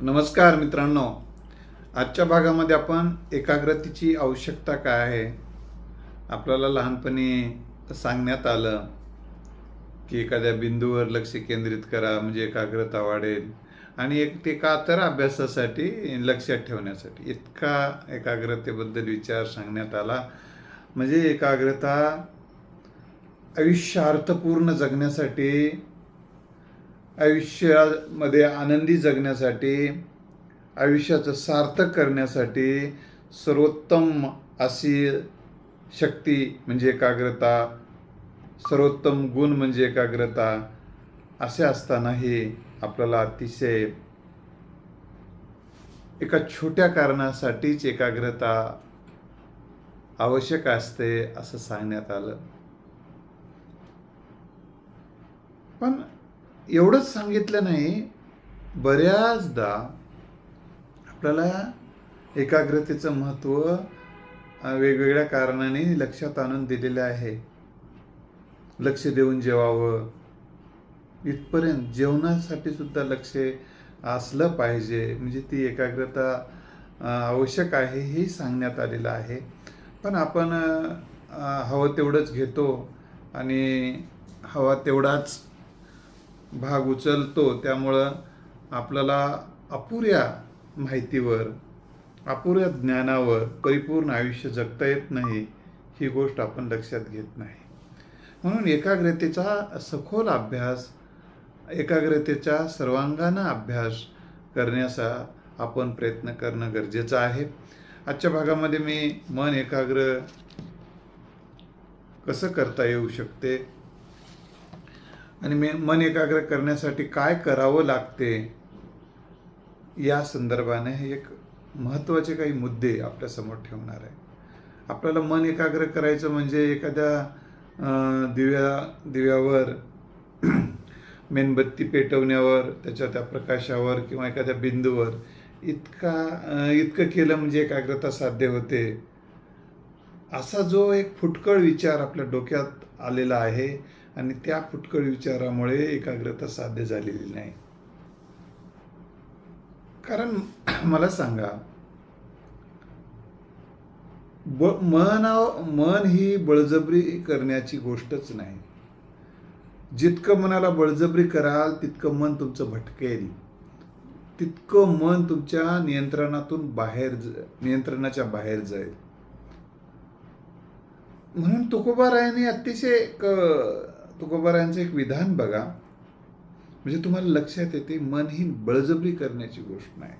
नमस्कार मित्रांनो. आजच्या भागामध्ये आपण एकाग्रतेची आवश्यकता काय आहे? आपल्याला लहानपणी सांगण्यात आलं की एखाद्या बिंदूवर लक्ष केंद्रित करा म्हणजे एकाग्रता वाढेल. आणि एक ते का तर अभ्यासासाठी लक्षात ठेवण्यासाठी. इतका एकाग्रतेबद्दल विचार सांगण्यात आला. म्हणजे एकाग्रता आयुष्य अर्थपूर्ण जगण्यासाठी आयुष्यामध्ये आनंदी जगण्यासाठी आयुष्याचं सार्थक करण्यासाठी सर्वोत्तम अशी शक्ती म्हणजे एकाग्रता सर्वोत्तम गुण म्हणजे एकाग्रता असे असतानाही आपल्याला अतिशय एका छोट्या कारणासाठीच एकाग्रता आवश्यक असते असं सांगण्यात आलं. पण एवढंच सांगितलं नाही बऱ्याचदा आपल्याला एकाग्रतेचं महत्त्व वेगवेगळ्या कारणाने लक्षात आणून दिलेलं आहे. लक्ष देऊन जेवावं. इथपर्यंत जेवणासाठी सुद्धा लक्ष असलं पाहिजे. म्हणजे ती एकाग्रता आवश्यक आहे हे सांगण्यात आलेलं आहे. पण आपण हवं तेवढंच घेतो आणि हवा तेवढाच भाग उचलतो त्यामुळं आपल्याला अपुऱ्या माहितीवर अपुऱ्या ज्ञानावर परिपूर्ण आयुष्य जगता येत नाही ही गोष्ट आपण लक्षात घेत नाही. म्हणून एकाग्रतेचा सखोल अभ्यास एकाग्रतेचा सर्वांगानं अभ्यास करण्याचा आपण प्रयत्न करणं गरजेचं आहे. आजच्या भागामध्ये मी मन एकाग्र कसं करता येऊ शकते? आणि मे मन एकाग्र करण्यासाठी काय करावं लागते? या संदर्भाने हे एक महत्त्वाचे काही मुद्दे आपल्यासमोर ठेवणार आहे. आपल्याला मन एकाग्र करायचं म्हणजे एखाद्या दिव्या दिव्यावर मेणबत्ती पेटवण्यावर त्याच्या त्या प्रकाशावर किंवा एखाद्या बिंदूवर इतका इतकं केलं म्हणजे एकाग्रता साध्य होते. असा जो एक फुटकळ विचार आपल्या डोक्यात आलेला आहे आणि त्या फुटकळ विचारामुळे एकाग्रता साध्य झालेली नाही. कारण मला सांगा ब मन मन ही बळजबरी करण्याची गोष्टच नाही. जितकं मनाला बळजबरी कराल तितकं मन तुमचं भटकेल. तितकं मन तुमच्या नियंत्रणातून बाहेर नियंत्रणाच्या बाहेर जाईल. म्हणून तुकोबारायांनी अतिशय तुकोबारांचं एक विधान बघा. म्हणजे तुम्हाला लक्षात येते मन ही बळजबरी करण्याची गोष्ट नाही.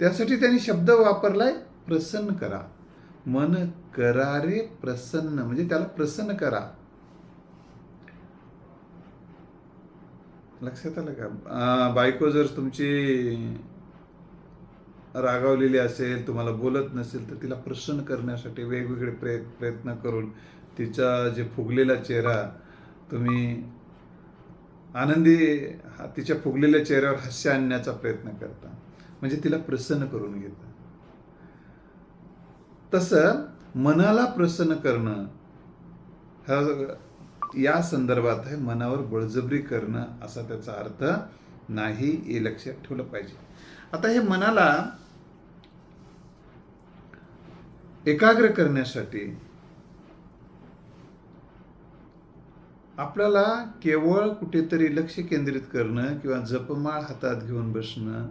त्यासाठी त्यांनी शब्द वापरलाय प्रसन्न करा. मन करारे प्रसन्न म्हणजे त्याला प्रसन्न करा. लक्षात आलं का? बायको जर तुमची रागावलेली असेल तुम्हाला बोलत नसेल तर तिला प्रसन्न करण्यासाठी वेगवेगळे प्रयत्न करून तिचा जे फुगलेला चेहरा तुम्ही आनंदी हा- तिच्या फुगलेल्या चेहऱ्यावर हास्य आणण्याचा प्रयत्न करता. म्हणजे तिला प्रसन्न करून घेता. तसं मनाला प्रसन्न करणं हा या संदर्भात आहे मनावर बळजबरी करणं असा त्याचा अर्थ नाही हे लक्षात ठेवलं पाहिजे. आता हे मनाला एकाग्र करण्यासाठी आपल्याला केवळ कुठेतरी लक्ष केंद्रित करणं किंवा जपमाळ हातात घेऊन बसणं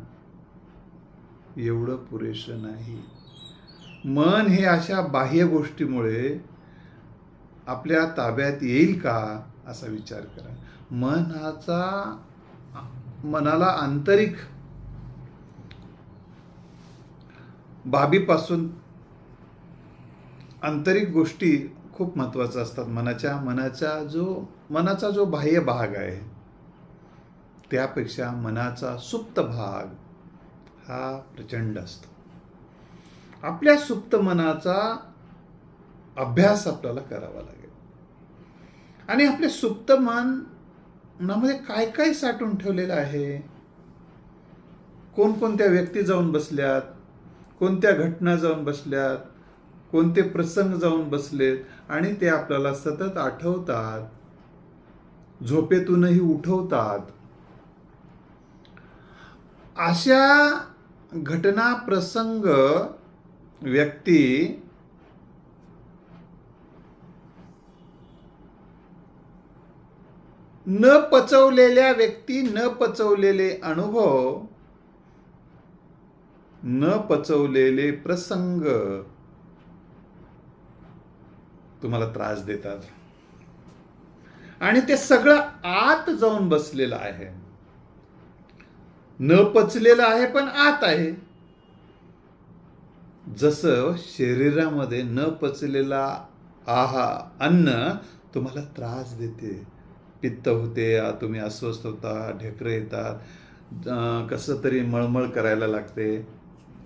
एवढं पुरेसं नाही. मन हे अशा बाह्य गोष्टीमुळे आपल्या ताब्यात येईल का असा विचार करा. मनाचा मनाला आंतरिक बाबीपासून आंतरिक गोष्टी खूप महत्त्वाच्या असतात. मनाच्या मनाचा जो मनाचा जो बाह्य भाग आहे त्यापेक्षा मनाचा सुप्त भाग हा प्रचंड असतो. आपल्या सुप्त मनाचा अभ्यास आपल्याला करावा लागेल. आणि आपले सुप्त मन मनामध्ये काय काय साठवून ठेवलेलं आहे? कोणकोणत्या व्यक्ती जाऊन बसल्यात? कोणत्या घटना जाऊन बसल्यात? कोणते प्रसंग जाऊन बसलेत? आणि ते आपल्याला सतत आठवतात. झोपेतूनही उठवतात. अशा घटना प्रसंग व्यक्ती न पचवलेल्या व्यक्ती न पचवलेले अनुभव न पचवलेले प्रसंग तुम्हाला त्रास देतात. आणि ते सगळं आत जाऊन बसलेलं आहे. न पचलेलं आहे पण आत आहे. जसं शरीरामध्ये न पचलेला आहा अन्न तुम्हाला त्रास देते. पित्त होते तुम्ही अस्वस्थ होता ढेकरे येतात कसं तरी मळमळ करायला लागते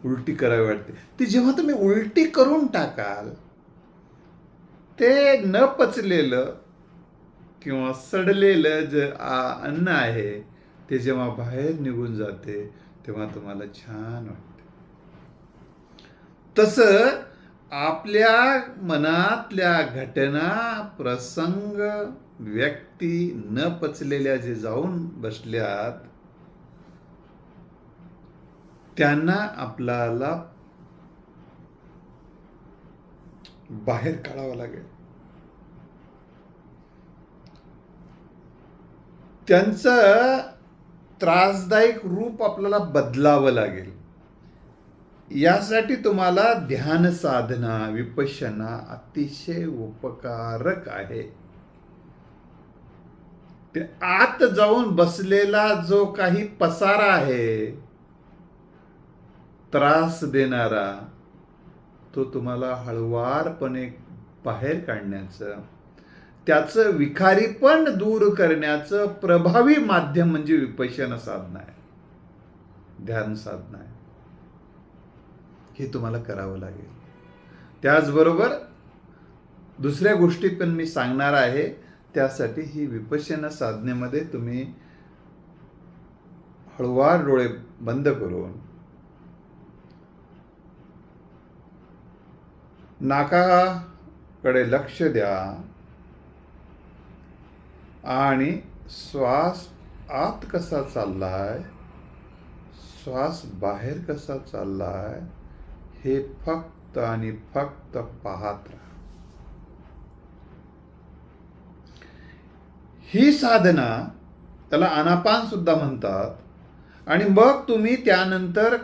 उलटी करावी वाटते. ती जेव्हा तुम्ही उलटी करून टाकाल ते न पचलेलं किंवा सडलेलं जे अन्न आहे ते जेव्हा बाहेर निघून जाते तेव्हा तुम्हाला छान वाटते. तसं आपल्या मनातल्या घटना प्रसंग व्यक्ती न पचलेल्या जे जाऊन बसल्यात त्यांना आपल्याला बाहेर काढावं लागेल. त्यांचं त्रासदायक रूप आपल्याला बदलावं लागेल. यासाठी तुम्हाला ध्यान साधना विपशना अतिशय उपकारक आहे. ते आत जाऊन बसलेला जो काही पसारा आहे त्रास देणारा तो तुम्हाला हळवारपणे बाहेर काढण्याचं त्याचं विखारीपण दूर करण्याचं प्रभावी माध्यम म्हणजे विपश्यना साधना आहे. ध्यान साधना आहे. हे तुम्हाला करावं लागेल. त्याचबरोबर दुसऱ्या गोष्टी पण मी सांगणार आहे. त्यासाठी ही विपश्यना साधनेमध्ये तुम्ही हळुवार डोळे बंद करून नाकाकडे लक्ष द्या. आणि श्वास आत कसा चाललाय? श्वास बाहेर कसा चाललाय? हे फक्त आणि फक्त पाहत राहा. ही साधना त्याला अनापान सुद्धा म्हणतात. आणि मग तुम्ही त्यानंतर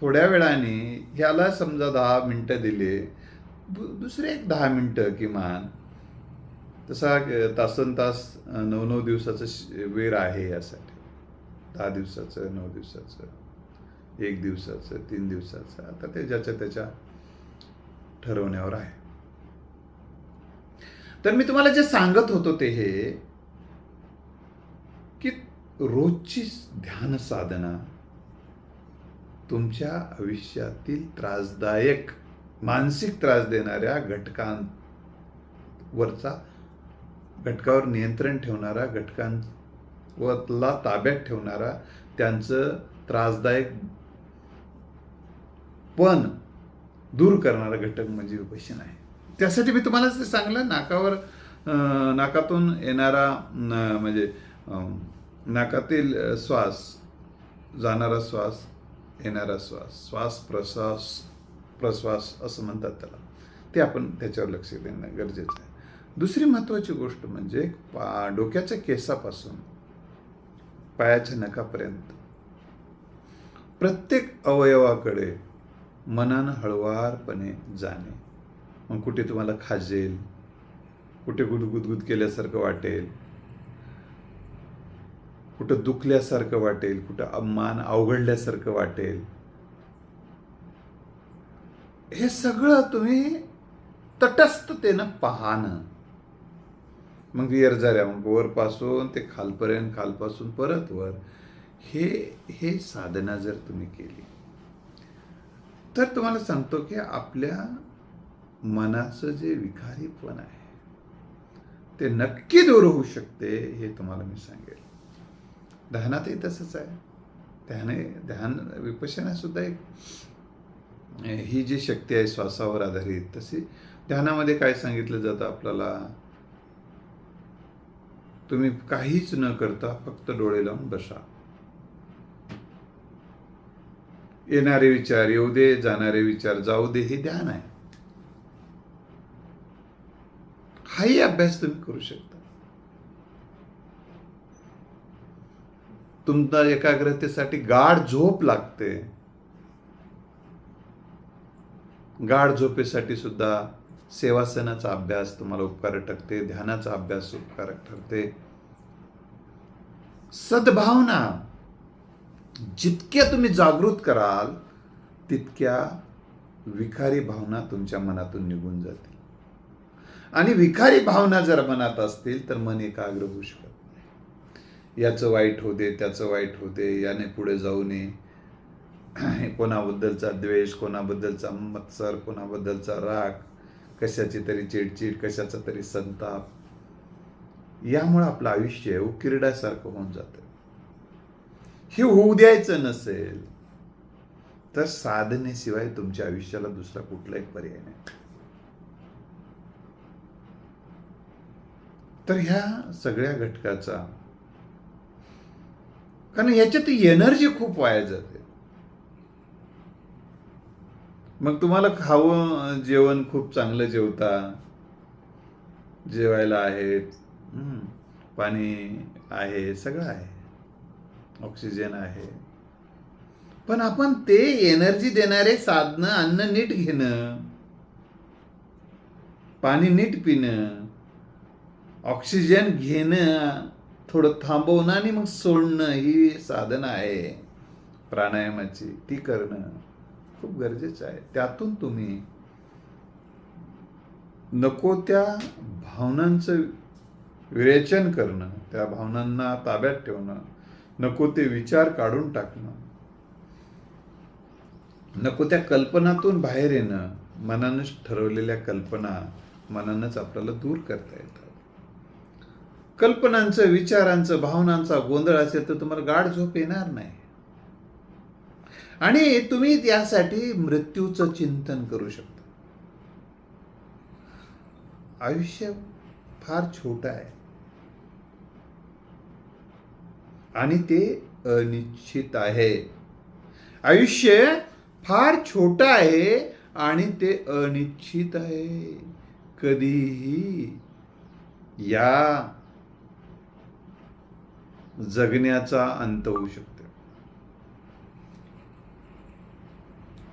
थोड्या वेळाने ह्याला समजा दहा मिनटं दिले. दुसरे एक दहा मिनटं किमान तसा तासन तास नऊ नऊ दिवसाचं वेळ आहे यासाठी. दहा दिवसाचं नऊ दिवसाचं एक दिवसाचं तीन दिवसाचं आता ते ज्याच्या त्याच्या ठरवण्यावर आहे. तर मी तुम्हाला जे सांगत होतो ते हे की रोजची ध्यान साधना तुमच्या आयुष्यातील त्रासदायक मानसिक त्रास देणाऱ्या घटकांवरचा घटकावर नियंत्रण ठेवणारा घटकांवरला ताब्यात ठेवणारा त्यांचं त्रासदायक पण दूर करणारा घटक म्हणजे विपशन आहे. त्यासाठी मी तुम्हाला ते सांगलं नाकावर नाकातून येणारा म्हणजे नाकातील श्वास जाणारा श्वास येणारा श्वास श्वास प्रश्वास प्रश्वास असं म्हणतात त्याला. ते आपण त्याच्यावर लक्ष देणं गरजेचं आहे. दुसरी महत्त्वाची गोष्ट म्हणजे पा डोक्याच्या केसापासून पायाच्या नखापर्यंत. प्रत्येक अवयवाकडे मनानं हळवारपणे जाणे. मग कुठे तुम्हाला खाजेल कुठे गुदगुदगुद केल्यासारखं वाटेल कुठं दुखल्यासारखं वाटेल कुठं मान अवघडल्यासारखं वाटेल. हे सगळं तुम्ही तटस्थतेनं पाहणं. मग वियर झाल्या मग वरपासून ते खालपर्यंत खालपासून परत वर हे हे साधना जर तुम्ही केली तर तुम्हाला सांगतो की आपल्या मनाचं जे विखारीपण आहे ते नक्की दूर होऊ शकते हे तुम्हाला मी सांगेल. ध्यानातही तसंच आहे. ध्याने ध्यान विपशनासुद्धा एक ही जी शक्ती आहे श्वासावर आधारित तशी ध्यानामध्ये काय सांगितलं जातं आपल्याला? तुम्ही काहीच न करता फक्त डोळे लावून बसा. येणारे विचार येऊ दे जाणारे विचार जाऊ दे हे ध्यान आहे. हाही अभ्यास तुम्ही करू शकता. तुमच्या एकाग्रतेसाठी गाढ झोप लागते. गाढ झोपेसाठी सुद्धा सेवासनाचा अभ्यास तुम्हाला उपकारक ठरते ध्यानाचा अभ्यास उपकारक ठरते. सद्भावना जितक्या तुम्ही जागृत कराल तितक्या विखारी भावना तुमच्या मनातून निघून जातील. आणि विखारी भावना जर मनात असतील तर मन एकाग्र होऊ शकत नाही. याचं वाईट होते त्याचं वाईट होते याने पुढे जाऊ नये. कोणाबद्दलचा द्वेष कोणाबद्दलचा मत्सर कोणाबद्दलचा राग कशाची तरी चिडचिड कशाचा तरी संताप. यामुळे आपलं आयुष्य उकिरड्यासारखं होऊन जातं. हे होऊ द्यायचं नसेल तर साधनेशिवाय तुमच्या आयुष्याला दुसरा कुठलाही पर्याय नाही. तर ह्या सगळ्या घटकाचा कारण याच्यात एनर्जी खूप वाया जाते. मग तुम्हाला खावं जेवण खूप चांगलं जेवता? जेवायला आहेत हम्म, पाणी आहे सगळं आहे. ऑक्सिजन आहे. पण आपण ते एनर्जी देणारे साधनं अन्न नीट घेणं पाणी नीट पिणं ऑक्सिजन घेणं थोडं थांबवणं आणि मग सोडणं ही साधनं आहे. प्राणायामाची ती करणं. खूप गरजेचं आहे. त्यातून तुम्ही नको त्या भावनांचं विरेचन करणं त्या भावनांना ताब्यात ठेवणं नको ते विचार काढून टाकणं नको त्या कल्पनातून बाहेर येणं मनानंच ठरवलेल्या कल्पना मनानंच आपल्याला दूर करता येतात. कल्पनांचं विचारांचं भावनांचा गोंधळ असेल तर तुम्हाला गाढ झोप येणार नाही. आणि तुम्ही त्यासाठी मृत्यूचं चिंतन करू शकता. आयुष्य फार छोट आहे. आणि ते अनिश्चित आहे. आयुष्य फार छोट आहे आणि ते अनिश्चित आहे. कधीही या जगण्याचा अंत होऊ शकतो.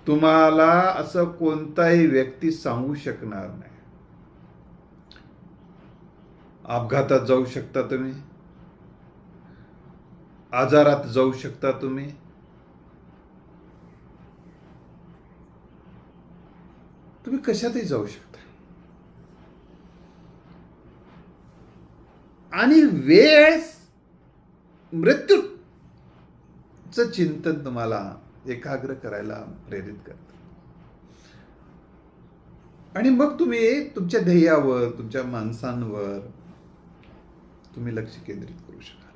तुम्हाला असं कोणताही व्यक्ती सांगू शकणार नाही. अपघातात जाऊ शकता तुम्ही. आजारात जाऊ शकता तुम्ही. तुम्ही कशातही जाऊ शकता. आणि वेळ मृत्यूचं चिंतन तुम्हाला एकाग्र करायला प्रेरित करतं आणि मग तुम्ही तुमच्या ध्येयावर तुमच्या माणसांवर तुम्ही लक्ष केंद्रित करू शकाल.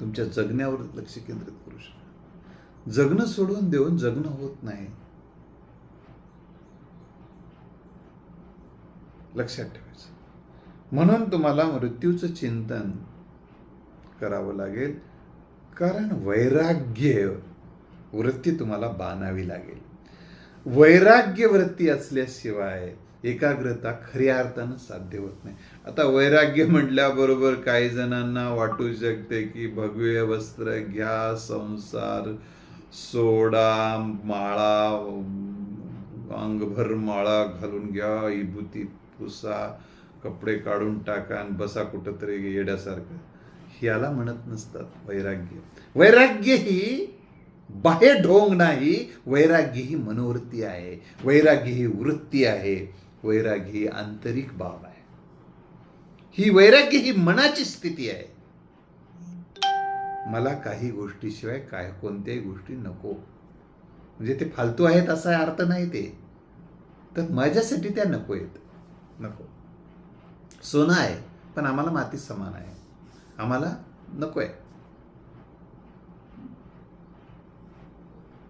तुमच्या जगण्यावर लक्ष केंद्रित करू शकाल. जगणं सोडून देऊन जगणं होत नाही. लक्षात ठेवायचं. म्हणून तुम्हाला मृत्यूचं चिंतन करावं लागेल. कारण वैराग्य वृत्ती तुम्हाला बांधावी लागेल. वैराग्य वृत्ती असल्याशिवाय एकाग्रता खऱ्या अर्थानं साध्य होत नाही. आता वैराग्य म्हटल्याबरोबर काही जणांना वाटू शकते की भगवे वस्त्र घ्या संसार सोडा माळा अंगभर माळा घालून घ्या इभूती पुसा कपडे काढून टाका आणि बसा कुठंतरी येड्यासारखं. याला म्हणत नसतात वैराग्य. वैराग्य ही बाहे ढोंग नाही वैराग्य ही मनोवृत्ती आहे. वैराग्य ही वृत्ती आहे. वैराग्य ही आंतरिक बाब आहे. ही वैराग्य ही मनाची स्थिती आहे. मला काही गोष्टीशिवाय काय कोणत्याही गोष्टी नको. म्हणजे ते फालतू आहेत असा अर्थ नाही ते. तर माझ्यासाठी त्या नको आहेत. नको. सोनं आहे पण आम्हाला माती समान आहे. आम्हाला नको आहे.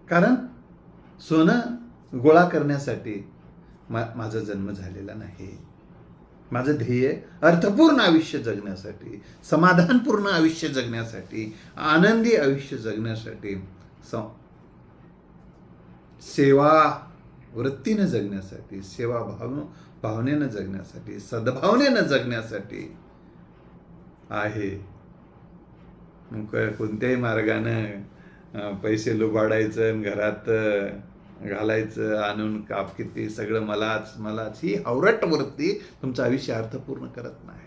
कारण सोनं गोळा करण्यासाठी मा माझा जन्म झालेला नाही. माझं ध्येय अर्थपूर्ण आयुष्य जगण्यासाठी समाधानपूर्ण आयुष्य जगण्यासाठी आनंदी आयुष्य जगण्यासाठी स सेवा वृत्तीनं जगण्यासाठी सेवा भाव भावनेनं जगण्यासाठी सद्भावनेनं जगण्यासाठी आहे. मग कोणत्याही मार्गानं पैसे लुबाडायचं आणि घरात घालायचं आणून काप किती सगळं मलाच मलाच. ही हवरट वृत्ती तुमचं आयुष्य अर्थपूर्ण करत नाही.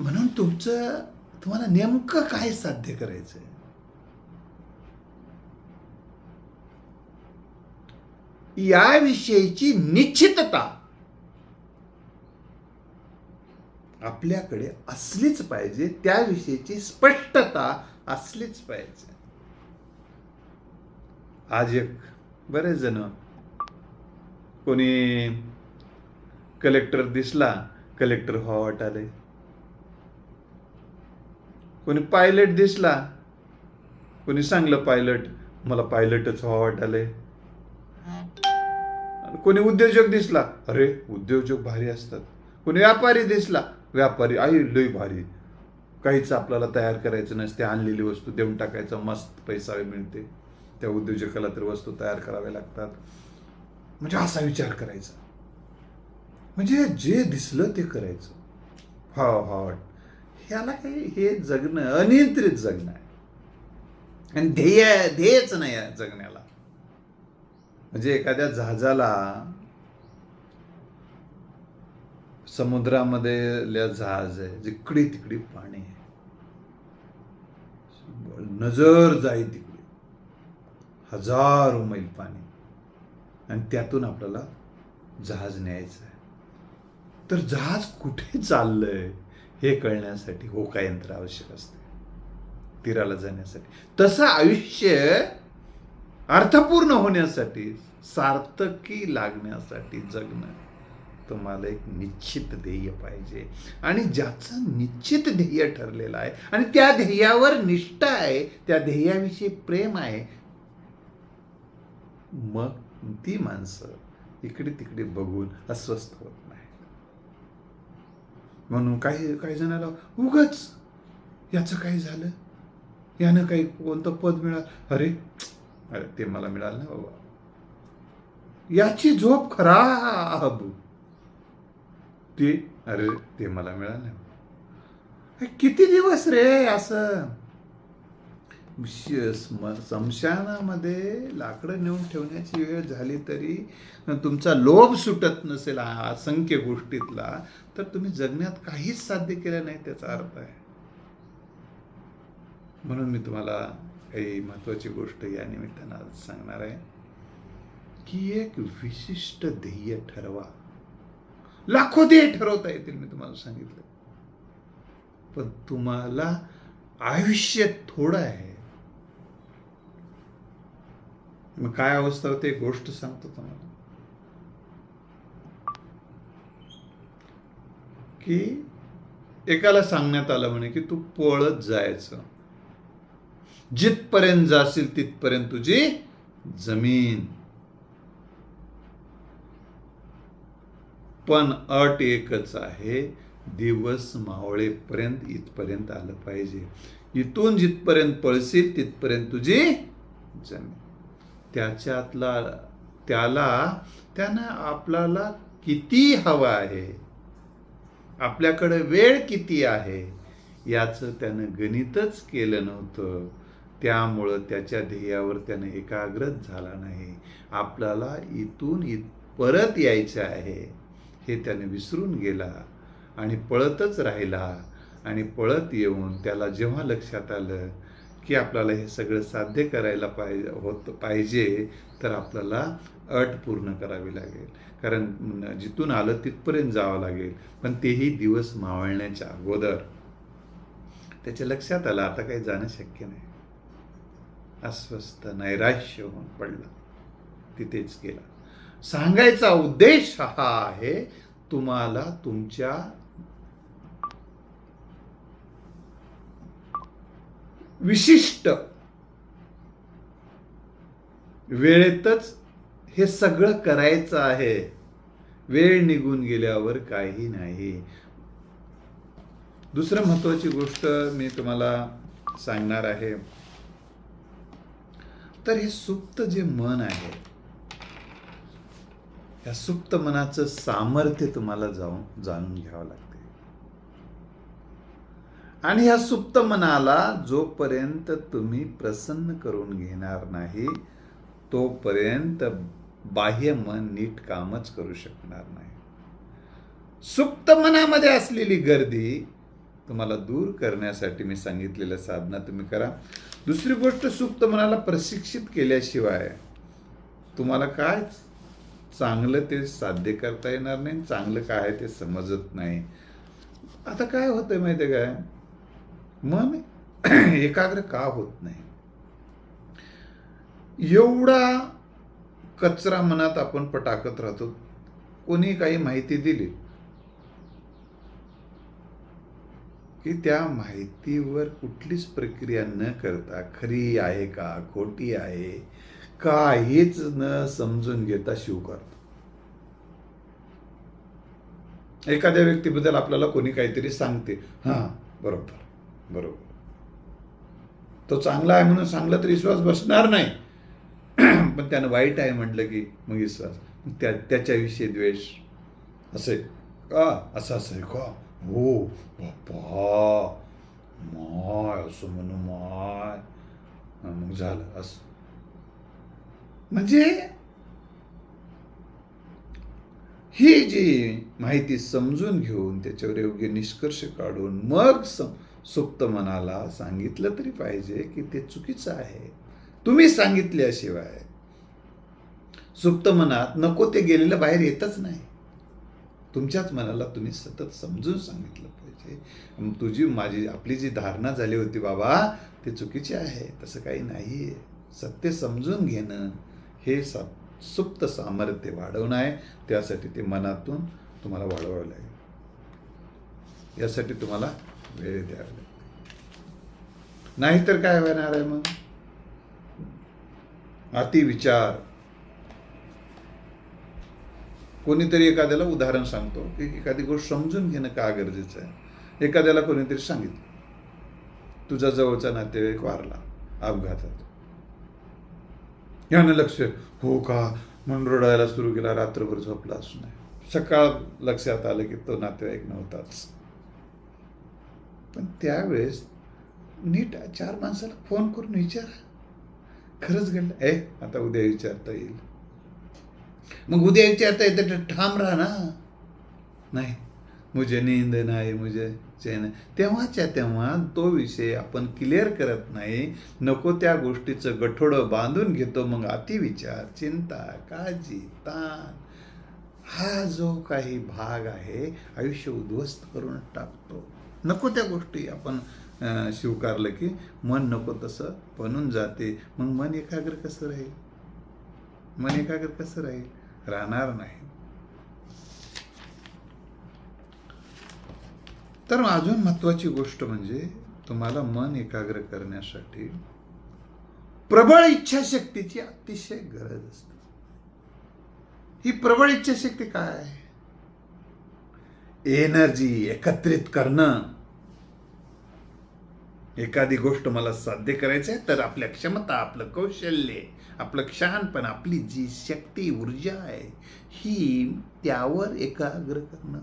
म्हणून तुमचं तुम्हाला नेमकं काय साध्य करायचंय? याविषयीची निश्चितता आपल्याकडे असलीच पाहिजे त्याविषयीची स्पष्टता असलीच पाहिजे. आज एक बरेच जण कोणी कलेक्टर दिसला कलेक्टर व्हावं वाटाले कोणी पायलट दिसला कोणी सांगलं पायलट मला पायलटच व्हावं वाटाले कोणी उद्योजक दिसला अरे उद्योजक भारी असतात. कोणी व्यापारी दिसला व्यापारी आई लई भारी. काहीच आपल्याला तयार करायचं नसते आणलेली वस्तू देऊन टाकायचं मस्त पैसा मिळते. त्या उद्योजकाला तर वस्तू तयार कराव्या लागतात. म्हणजे असा विचार करायचा. म्हणजे जे दिसलं ते करायचं. हा हा. ह्याला काही हे जगणं अनियंत्रित जगणं आहे. आणि ध्येय ध्येयच नाही आहे जगण्याला. म्हणजे एखाद्या जहाजाला समुद्रामध्ये जहाज आहे जिकडे तिकडे पाणी आहे. नजर जाई तिकडे. हजारो मैल पाणी. आणि त्यातून आपल्याला जहाज न्यायचं आहे. तर जहाज कुठे चाललंय हे कळण्यासाठी होकायंत्र आवश्यक असते. तीराला जाण्यासाठी. तसं आयुष्य अर्थपूर्ण होण्यासाठी सार्थकी लागण्यासाठी जगणं. तुम्हाला एक निश्चित ध्येय पाहिजे. आणि ज्याचं निश्चित ध्येय ठरलेलं आहे आणि त्या ध्येयावर निष्ठा आहे त्या ध्येयाविषयी प्रेम आहे मग ती माणसं इकडे तिकडे बघून अस्वस्थ होत नाही म्हणून काही काही जणाला उगच याचं काही झालं? यानं काही कोणतं पद मिळालं? अरे अरे ते मला मिळालं ना बाबा. याची झोप खराब. ते अरे ते मला मिळालं. किती दिवस रे असं? श- स्मशानामध्ये लाकडं नेऊन ठेवण्याची वेळ झाली तरी तुमचा लोभ सुटत नसेल हा असंख्य गोष्टीतला तर तुम्ही जगण्यात काहीच साध्य केलं नाही त्याचा अर्थ आहे. म्हणून मी तुम्हाला काही महत्वाची गोष्ट या निमित्तानं सांगणार आहे की एक विशिष्ट ध्येय ठरवा. लाखो ध्येय ठरवता येतील मी तुम्हाला सांगितलं. पण तुम्हाला आयुष्य थोडं आहे. मग काय अवस्था होते एक गोष्ट सांगतो तुम्हाला. की एकाला सांगण्यात आलं म्हणे की तू पळत जायचं. जिथपर्यंत जाशील तिथपर्यंत तुझी जमीन. पण अट एकच आहे दिवस मावळेपर्यंत इथपर्यंत आलं पाहिजे. इथून जिथपर्यंत पळशील तिथपर्यंत तुझी जमीन. त्याच्यातला त्याला त्यानं आपल्याला किती हवं आहे? आपल्याकडे वेळ किती आहे? याचं त्यानं गणितच केलं नव्हतं. त्यामुळं त्याच्या ध्येयावर त्यानं एकाग्रच झाला नाही. आपल्याला इथून इत परत यायचं आहे. हे त्याने विसरून गेला आणि पळतच राहिला. आणि पळत येऊन त्याला जेव्हा लक्षात आलं की आपल्याला हे सगळं साध्य करायला पाहिजे होत पाहिजे तर आपल्याला अट पूर्ण करावी लागेल. कारण जिथून आलं तिथपर्यंत जावं लागेल. पण तेही दिवस मावळण्याच्या अगोदर. त्याच्या लक्षात आलं आता काही जाणं शक्य नाही. अस्वस्थ नैराश्य होऊन पडला. तिथेच गेला. सांगायचा उद्देश हा आहे तुम्हाला तुमच्या विशिष्ट वेळेतच हे सगळं करायचं आहे. वेळ निघून गेल्यावर काही नाही. दुसरं महत्वाची गोष्ट मी तुम्हाला सांगणार आहे. तर हे सुप्त जे मन आहे या सुप्त मनाचं सामर्थ्य तुम्हाला जाऊन जाणून घ्यावं लागते. आणि ह्या सुप्त मनाला जोपर्यंत तुम्ही प्रसन्न करून घेणार नाही तोपर्यंत बाह्य मन नीट कामच करू शकणार नाही. सुप्त मनामध्ये असलेली गर्दी तुम्हाला दूर करण्यासाठी मी सांगितलेल्या साधना तुम्ही करा. दुसरी गोष्ट सुप्त मनाला प्रशिक्षित केल्याशिवाय तुम्हाला काय चांगलं ते साध्य करता येणार नाही चांगलं काय आहे ते समजत नाही. आता काय होतं माहिती आहे काय मन एकाग्र का होत नाही? एवढा कचरा मनात आपण पटाकत राहतो कोणी काही माहिती दिली की त्या माहितीवर कुठलीच प्रक्रिया न करता खरी आहे का खोटी आहे काहीच न समजून घेता शिव करतो. एखाद्या व्यक्तीबद्दल आपल्याला कोणी काहीतरी सांगते. हां बरोबर बरोबर. तो चांगला आहे म्हणून सांगला तर विश्वास बसणार नाही. पण त्यानं वाईट आहे म्हटलं की मग विश्वास. त्या त्याच्याविषयी द्वेष. असे का? असं असं आहे का? हो बाप्पा. माय असं म्हणू माय. मग झालं असं. म्हणजे ही जी माहिती समजून घेऊन त्याच्यावर योग्य निष्कर्ष काढून मग सम सुप्त मनाला सांगितलं तरी पाहिजे की ते चुकीचं आहे. तुम्ही सांगितल्याशिवाय सुप्त मनात नको ते गेलेलं बाहेर येतच नाही. तुमच्याच मनाला तुम्ही सतत समजून सांगितलं पाहिजे. तुझी माझी आपली जी धारणा झाली होती बाबा ते चुकीचे आहे. तसं काही नाही आहे सत्य समजून घेणं हे सा सुप्त सामर्थ्य वाढवणं आहे. त्यासाठी ते मनातून तुम्हाला वाढवावं लागेल. यासाठी तुम्हाला वेळ द्यावा लागेल. नाहीतर काय होणार आहे मग? अतिविचार. कोणीतरी एखाद्याला उदाहरण सांगतो की एखादी गोष्ट समजून घेणं का गरजेचं आहे? एखाद्याला कोणीतरी सांगितलं. तुझा जवळचा नातेवाईक वारला अपघातात. यानं लक्ष. हो का? म्हणून रडायला सुरू केला रात्रभर झोपलाच नाही सकाळ लक्षात आलं की तो नातेवाईक नव्हताच. पण त्यावेळेस नीट चार माणसाला फोन करून विचारा. खरंच घडलं. ए आता उद्या विचारता येईल. मग उद्या विचारता येतं तर ठाम राहा ना. नाही. मुझे नींद नाही मुझे तेव्हाच्या तेव्हा तो विषय आपण क्लिअर करत नाही. नको त्या गोष्टीचं गठोडं बांधून घेतो. मग अतिविचार चिंता काळजी ताण. हा जो काही भाग आहे आयुष्य उद्ध्वस्त करून टाकतो. नको त्या गोष्टी आपण स्वीकारलं की मन नको तसं बनून जाते. मग मन एकाग्र कसं राहील? मन एकाग्र कसं राहील? राहणार नाही. तर अजून महत्वाची गोष्ट म्हणजे तुम्हाला मन एकाग्र करण्यासाठी प्रबळ इच्छाशक्तीची अतिशय गरज असते. ही प्रबळ इच्छाशक्ती काय आहे? एनर्जी एकत्रित करणं. एखादी गोष्ट मला साध्य करायचं आहे तर आपल्या क्षमता आपलं कौशल्य आपलं क्षानपण आपली जी शक्ती ऊर्जा आहे ही त्यावर एकाग्र करणं.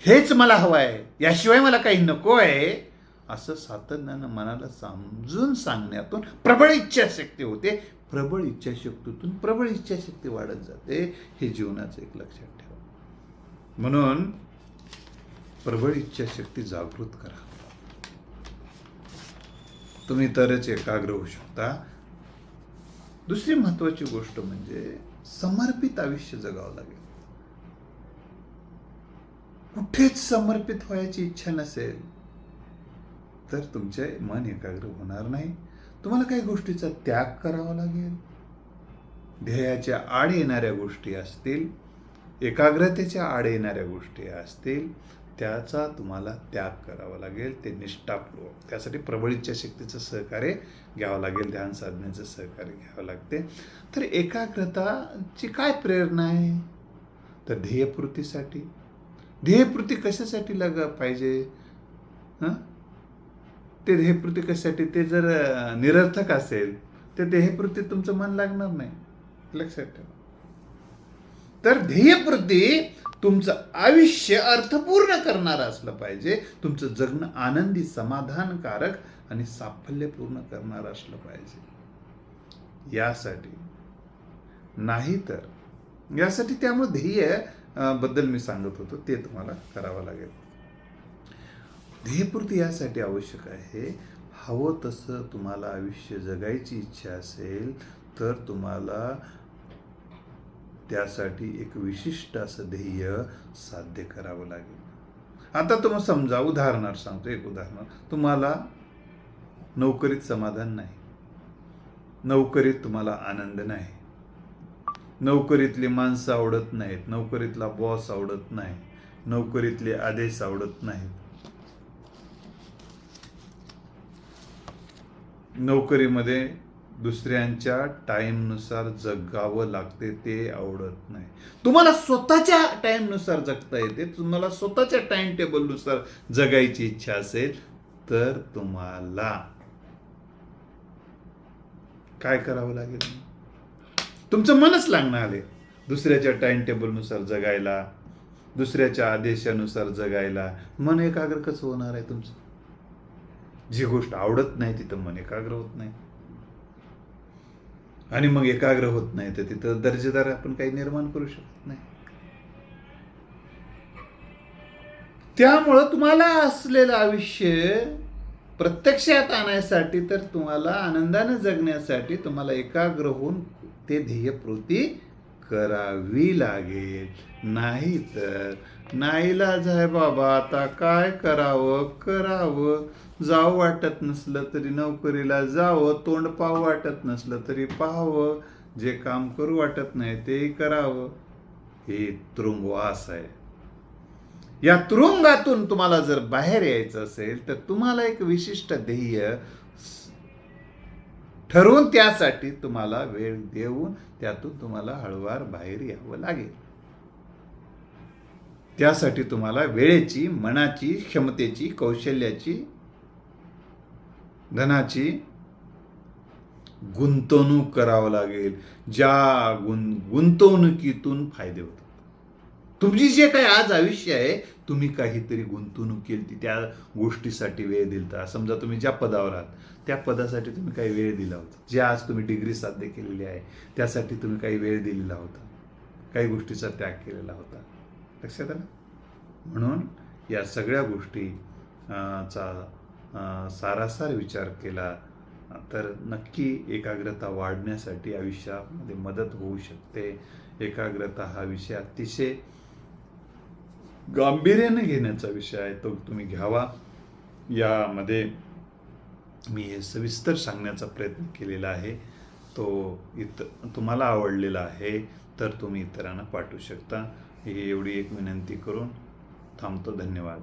हेच मला हवं आहे याशिवाय मला काही नको आहे असं सातत्यानं मनाला समजून सांगण्यातून प्रबळ इच्छाशक्ती होते. प्रबळ इच्छाशक्तीतून प्रबळ इच्छाशक्ती वाढत जाते. हे जीवनाचं एक लक्षात ठेवा. म्हणून प्रबळ इच्छाशक्ती जागृत करा. तुम्ही तरच एकाग्र होऊ शकता. दुसरी महत्वाची गोष्ट म्हणजे समर्पित आयुष्य जगावं लागेल. कुठेच समर्पित व्हायची इच्छा नसेल तर तुमचे मन एकाग्र होणार नाही. तुम्हाला काही गोष्टीचा त्याग करावा लागेल. ध्येयाच्या आड येणाऱ्या गोष्टी असतील एकाग्रतेच्या आड येणाऱ्या गोष्टी असतील त्याचा तुम्हाला त्याग करावा लागेल. ते निष्ठापूर्वक त्यासाठी प्रबळ इच्छाशक्तीचं सहकार्य घ्यावं लागेल ध्यान साधनेचं सहकार्य घ्यावं लागते. तर एकाग्रताची काय प्रेरणा आहे? तर ध्येयपूर्तीसाठी ध्येयपूर्ती कशासाठी लग पाहिजे? हां? ते ध्येयपूर्ती कशासाठी? ते जर निरर्थक असेल तर ध्येयपूर्ती तुमचं मन लागणार नाही. लक्षात ठेवा. तर ध्येयपूर्ती तुमचं आयुष्य अर्थपूर्ण करणारं असलं पाहिजे तुमचं जगणं आनंदी समाधानकारक आणि साफल्यपूर्ण करणारं असलं पाहिजे. यासाठी. नाही तर यासाठी त्यामुळे ध्येय बद्दल मी सांगत होतो ते तुम्हाला करावं लागेल. ध्येयपूर्ती यासाठी आवश्यक आहे हवं तसं तुम्हाला आयुष्य जगायची इच्छा असेल तर तुम्हाला त्यासाठी एक विशिष्ट असं ध्येय साध्य करावं लागेल. आता तुम्हाला समजा उदाहरणार्थ सांगतो एक उदाहरण. तुम्हाला नोकरीत समाधान नाही. नोकरीत तुम्हाला आनंद नाही. नोकरीतली माणसं आवडत नाहीत नोकरीतला बॉस आवडत नाही नोकरीतले आदेश आवडत नाहीत. नोकरीमध्ये दुसऱ्यांच्या टाईमनुसार जगावं लागते ते आवडत नाही. तुम्हाला स्वतःच्या टाईमनुसार जगता येते तुम्हाला स्वतःच्या टाइम टेबलनुसार जगायची इच्छा असेल तर तुम्हाला. काय करावं लागेल? तुमचं मनच लागणार आले दुसऱ्याच्या टाइम टेबलनुसार जगायला दुसऱ्याच्या आदेशानुसार जगायला मन एकाग्र कसं होणार आहे तुमचं. जी गोष्ट आवडत नाही तिथं मन एकाग्र होत नाही. आणि मग एकाग्र होत नाही तर तिथं दर्जेदार आपण काही निर्माण करू शकत नाही. त्यामुळं तुम्हाला असलेलं आयुष्य प्रत्यक्षात आणायसाठी तर तुम्हाला आनंदाने जगण्यासाठी तुम्हाला एकाग्र होऊन ते ध्येयपूर्ती करावी लागेल. नाही तर नाईलाज आहे बाबा आता काय करावं? करावं. जावं वाटत नसलं तरी नोकरीला जावं. तोंड पाहू वाटत नसलं तरी पाहावं. जे काम करू वाटत नाही ते करावं. हे तुरुंगवास आहे. या तुरुंगातून तुम्हाला जर बाहेर यायचं असेल तर तुम्हाला एक विशिष्ट ध्येय ठरवून त्यासाठी तुम्हाला वेळ देऊन त्यातून तुम्हाला हळूवार बाहेर यावं लागेल. त्यासाठी तुम्हाला वेळेची मनाची क्षमतेची कौशल्याची धनाची गुंतवणूक करावं लागेल. ज्या गुं गुंतवणुकीतून फायदे होतात. तुमची जे काही आज आयुष्य आहे तुम्ही काहीतरी गुंतवणूक केली ती त्या गोष्टीसाठी वेळ दिलता. समजा तुम्ही ज्या पदावर आहात त्या पदासाठी तुम्ही काही वेळ दिला होता. जे आज तुम्ही डिग्री साध्य केलेली आहे त्यासाठी तुम्ही काही वेळ दिलेला होता. काही गोष्टीचा त्याग केलेला होता. लक्षात आलं? म्हणून या सगळ्या गोष्टी चा सारासार विचार केला तर नक्की एकाग्रता वाढण्यासाठी आयुष्यामध्ये मदत होऊ शकते. एकाग्रता हा विषय अतिशय गांभीर्याने घेण्याचा विषय आहे तो तुम्ही घ्यावा. यामध्ये मी हे सविस्तर सांगण्याचा प्रयत्न केलेला आहे. तो इत तुम्हाला आवडलेला आहे तर तुम्ही इतरांना पाठवू शकता. ही एवढी एक विनंती करून थांबतो. धन्यवाद.